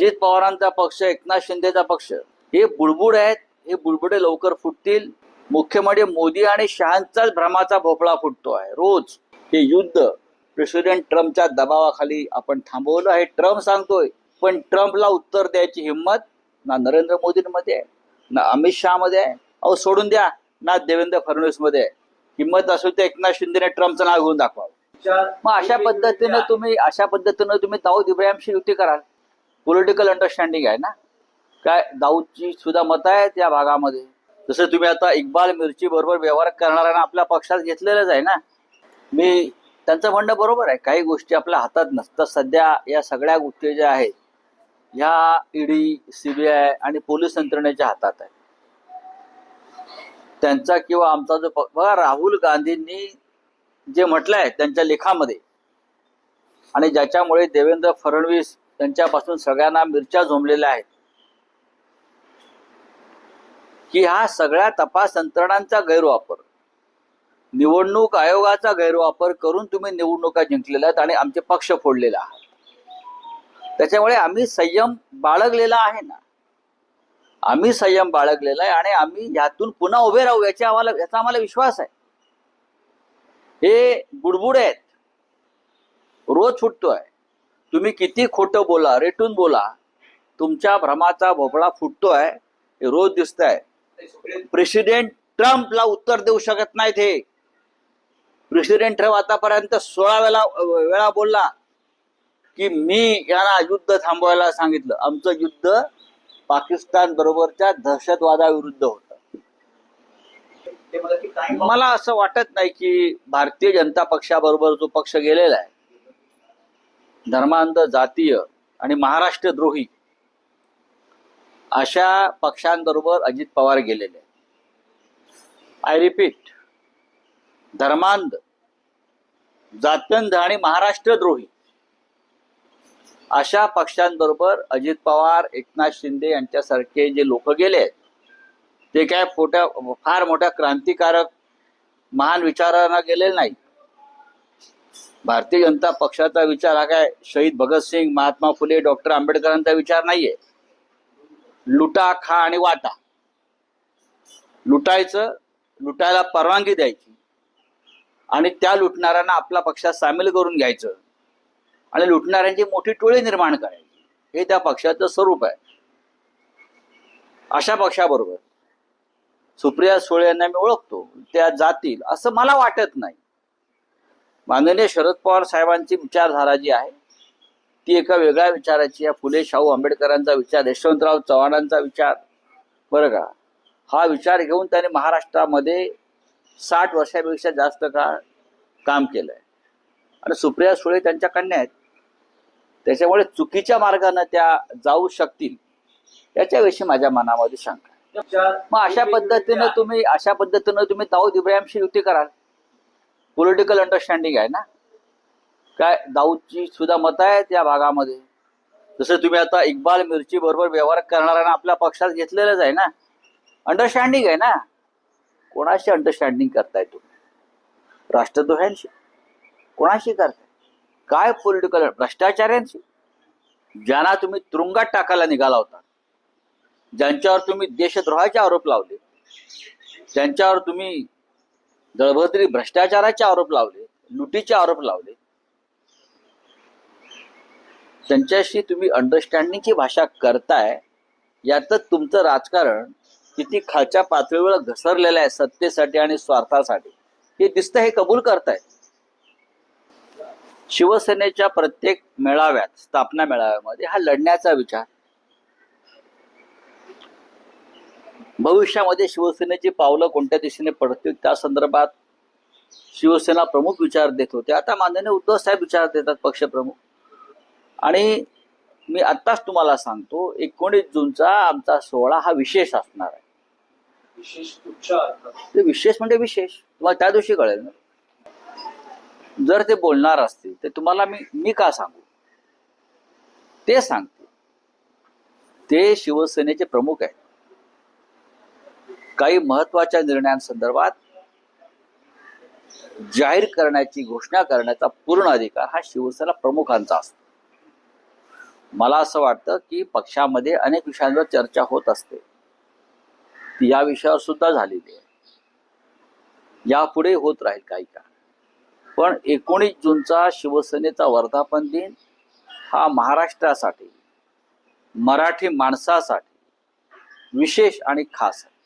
अजित पवारांचा पक्ष एकनाथ शिंदेचा पक्ष हे बुडबुड आहेत हे बुडबुडे लवकर फुटतील. मुख्य म्हणजे मोदी आणि शहांचाच भ्रमाचा भोपळा फुटतो आहे. रोज हे युद्ध प्रेसिडेंट ट्रम्पच्या दबावाखाली आपण थांबवलं हे ट्रम्प सांगतोय पण ट्रम्पला उत्तर द्यायची हिंमत ना नरेंद्र मोदींमध्ये आहे ना अमित शहामध्ये आहे. अहो सोडून द्या ना देवेंद्र फडणवीसमध्ये आहे. हिंमत असेल तर एकनाथ शिंदेने ट्रम्पचं नाव घेऊन दाखवावं. मग अशा पद्धतीनं तुम्ही अशा पद्धतीनं तुम्ही दाऊद इब्राहिमशी युती कराल. पॉलिटिकल अंडरस्टँडिंग आहे ना? काय दाऊदची सुद्धा मत आहेत या भागामध्ये. जसं तुम्ही आता इक्बाल मिरची बरोबर व्यवहार करणाऱ्यांना आपल्या पक्षात घेतलेलंच आहे ना? मी त्यांचं म्हणणं बरोबर आहे. काही गोष्टी आपल्या हातात नसतात. सध्या या सगळ्या गोष्टी ज्या आहेत ह्या ईडी सीबीआय आणि पोलीस यंत्रणेच्या हातात आहे त्यांचा किंवा आमचा जो बघा राहुल गांधींनी जे म्हटलंय त्यांच्या लेखामध्ये आणि ज्याच्यामुळे देवेंद्र फडणवीस त्यांच्यापासून सगळ्यांना मिरच्या झोंबलेल्या आहेत. की हा सगळ्या तपास यंत्रणांचा गैरवापर निवडणूक आयोगाचा गैरवापर करून तुम्ही निवडणुका जिंकलेल्या आहेत आणि आमचे पक्ष फोडलेले आहात. त्याच्यामुळे आम्ही संयम बाळगलेला आहे ना. आम्ही संयम बाळगलेला आहे आणि आम्ही यातून पुन्हा उभे राहू याच्या आम्हाला याचा आम्हाला विश्वास आहे. हे बुडबुड आहेत. रोज फुटतोय. तुम्ही किती खोटं बोला रेटून बोला. तुमच्या भ्रमाचा भोपळा फुटतोय रोज दिसत आहे प्रेसिडेंट ट्रम्पला उत्तर देऊ शकत नाहीत हे. प्रेसिडेंट ट्रम्प आतापर्यंत सोळा वेळा वेळा बोलला की मी यांना युद्ध थांबवायला सांगितलं. आमचं युद्ध पाकिस्तान बरोबरच्या दहशतवादाविरुद्ध होत. मला असं वाटत नाही की भारतीय जनता पक्षाबरोबर जो पक्ष गेलेला आहे धर्मांध जातीय आणि महाराष्ट्र द्रोही अशा पक्षांबरोबर अजित पवार गेलेले आय रिपीट धर्मांध जात्यंध आणि महाराष्ट्र द्रोही अशा पक्षांबरोबर अजित पवार एकनाथ शिंदे यांच्यासारखे जे लोक गेले आहेत ते काय फोट्या फार मोठ्या क्रांतिकारक महान विचारांना गेलेले नाही भारतीय जनता पक्षाचा विचार हा काय? शहीद भगतसिंग महात्मा फुले डॉक्टर आंबेडकरांचा विचार नाहीये. लुटा खा आणि वाटा. लुटायचं लुटायला परवानगी द्यायची आणि त्या लुटणाऱ्यांना आपल्या पक्षात सामील करून घ्यायचं आणि लुटणाऱ्यांची मोठी टोळी निर्माण करायची. हे त्या पक्षाचं स्वरूप आहे. अशा पक्षाबरोबर सुप्रिया सुळे यांना मी ओळखतो. त्या जातील असं मला वाटत नाही. माननीय शरद पवार साहेबांची विचारधारा जी आहे ती एका वेगळ्या विचाराची आहे. फुले शाहू आंबेडकरांचा विचार यशवंतराव चव्हाणांचा विचार. बरं का? हा विचार घेऊन त्याने महाराष्ट्रामध्ये साठ वर्षापेक्षा जास्त काळ काम केलंय. आणि सुप्रिया सुळे त्यांच्या कन्या आहेत. त्याच्यामुळे चुकीच्या मार्गाने त्या जाऊ शकतील याच्याविषयी माझ्या मनामध्ये शंका मग अशा पद्धतीनं तुम्ही अशा पद्धतीनं तुम्ही दाऊद इब्राहिमशी युती कराल. पॉलिटिकल अंडरस्टँडिंग आहे ना? काय दाऊदची सुद्धा मत आहेत या भागामध्ये. जसं तुम्ही आता इक्बाल मिरची बरोबर व्यवहार करणाऱ्यांना आपल्या पक्षात घेतलेलंच आहे ना. अंडरस्टँडिंग आहे ना? कोणाशी अंडरस्टँडिंग करताय तुम्ही? राष्ट्रद्रोह्यांशी. कोणाशी करताय? काय पॉलिटिकल भ्रष्टाचार्यांशी ज्यांना तुम्ही तुरुंगात टाकायला निघाला होता. ज्यांच्यावर तुम्ही देशद्रोहाचे आरोप लावले. ज्यांच्यावर तुम्ही दळभद्री भ्रष्टाचाराचे आरोप लावले लुटीचे आरोप लावले. त्यांच्याशी तुम्ही अंडरस्टँडिंगची भाषा करताय यातच तुमचं राजकारण किती खालच्या पातळीवर घसरलेलं आहे सत्तेसाठी आणि स्वार्थासाठी. हे दिसतं हे कबूल करताय शिवसेनेच्या प्रत्येक मेळाव्यात स्थापना मेळाव्यामध्ये हा लढण्याचा विचार भविष्यामध्ये शिवसेनेची पावलं कोणत्या दिशेने पडतील त्या संदर्भात शिवसेना प्रमुख विचार देत होते. आता माननीय उद्धव साहेब विचार देतात पक्षप्रमुख आणि मी आत्ताच तुम्हाला सांगतो एकोणीस जूनचा आमचा सोहळा हा विशेष असणार आहे? ते विशेष म्हणजे विशेष. तुम्हाला त्या दिवशी कळेल ना. जर ते बोलणार असतील तर तुम्हाला मी मी का सांगू? ते सांगते ते शिवसेनेचे प्रमुख आहेत. काही महत्त्वाच्या निर्णयांसंदर्भात जाहीर करण्याची घोषणा करण्याचा पूर्ण अधिकार हा शिवसेना प्रमुखांचा असतो. मला असं वाटतं की पक्षामध्ये अनेक विषयांवर चर्चा होत असते. ती या विषयावर सुद्धा झालेली आहे. यापुढे होत राहील काही काळ. पण एकोणीस जूनचा शिवसेनेचा वर्धापन दिन हा महाराष्ट्रासाठी मराठी माणसासाठी विशेष आणि खास आहे.